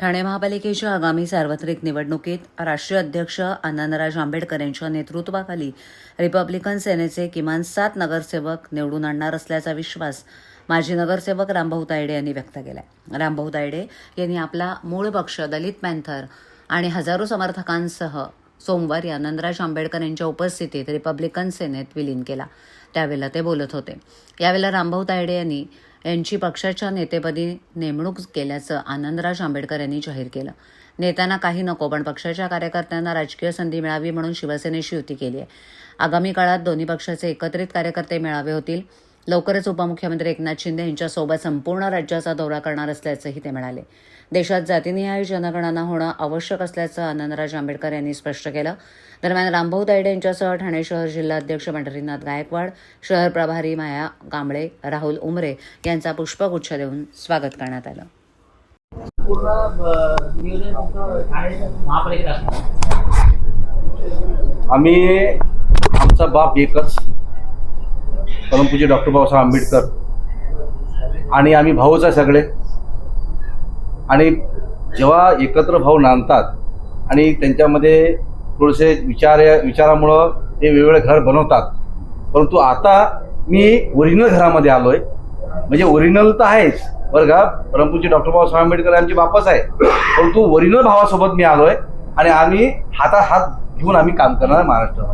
ठाणे महापालिकेच्या आगामी सार्वत्रिक निवडणुकीत राष्ट्रीय अध्यक्ष आनंदराज आंबेडकर यांच्या नेतृत्वाखाली रिपब्लिकन सेनेचे किमान सात नगरसेवक निवडून आणणार असल्याचा विश्वास माजी नगरसेवक रामभाऊ तायडे यांनी व्यक्त केला रामभाऊ तायडे यांनी आपला मूळ पक्ष दलित पॅन्थर आणि हजारो समर्थकांसह सोमवारी आनंदराज आंबेडकर यांच्या उपस्थितीत रिपब्लिकन सेनेत विलीन केला. त्यावेळेला ते बोलत होते. यावेळेला रामभाऊ तायडे यांनी यांची पक्षाच्या नेतेपदी नेमणूक केल्याचं आनंदराज आंबेडकर यांनी जाहीर केलं. नेत्यांना काही नको पण पक्षाच्या कार्यकर्त्यांना राजकीय संधी मिळावी म्हणून शिवसेनेशी युती केली आहे आगामी काळात दोन्ही पक्षाचे एकत्रित कार्यकर्ते मिळावे होतील. लवकरच उपमुख्यमंत्री एकनाथ शिंदे यांच्यासोबत संपूर्ण राज्याचा दौरा करणार असल्याचंही ते म्हणाले. देशात जातीनिहाय जनगणना होणं आवश्यक असल्याचं आनंदराज आंबेडकर यांनी स्पष्ट केलं. दरम्यान रामभाऊ दायडे यांच्यासह ठाणे शहर जिल्हाध्यक्ष पंढरीनाथ गायकवाड शहर प्रभारी माया कांबळे राहुल उमरे यांचा पुष्पगुच्छ देऊन स्वागत करण्यात आलं. आम्ही आमचा बाप एकच. परमपूज्य डॉक्टर बाबासाहेब आंबेडकर आणि आम्ही भाऊच आहे सगळे. आणि जेव्हा एकत्र भाऊ नांदतात आणि त्यांच्यामध्ये थोडेसे विचार विचारामुळं ते वेगवेगळे घर बनवतात. परंतु आता मी ओरिजिनल घरामध्ये आलो आहे म्हणजे ओरिजिनल तर आहेच. बरं का? परमपूज्य डॉक्टर बाबासाहेब आंबेडकर आमचे बापच आहे. परंतु ओरिजिनल भावासोबत मी आलो आहे आणि आम्ही हातात हात घेऊन आम्ही काम करणार महाराष्ट्रामध्ये.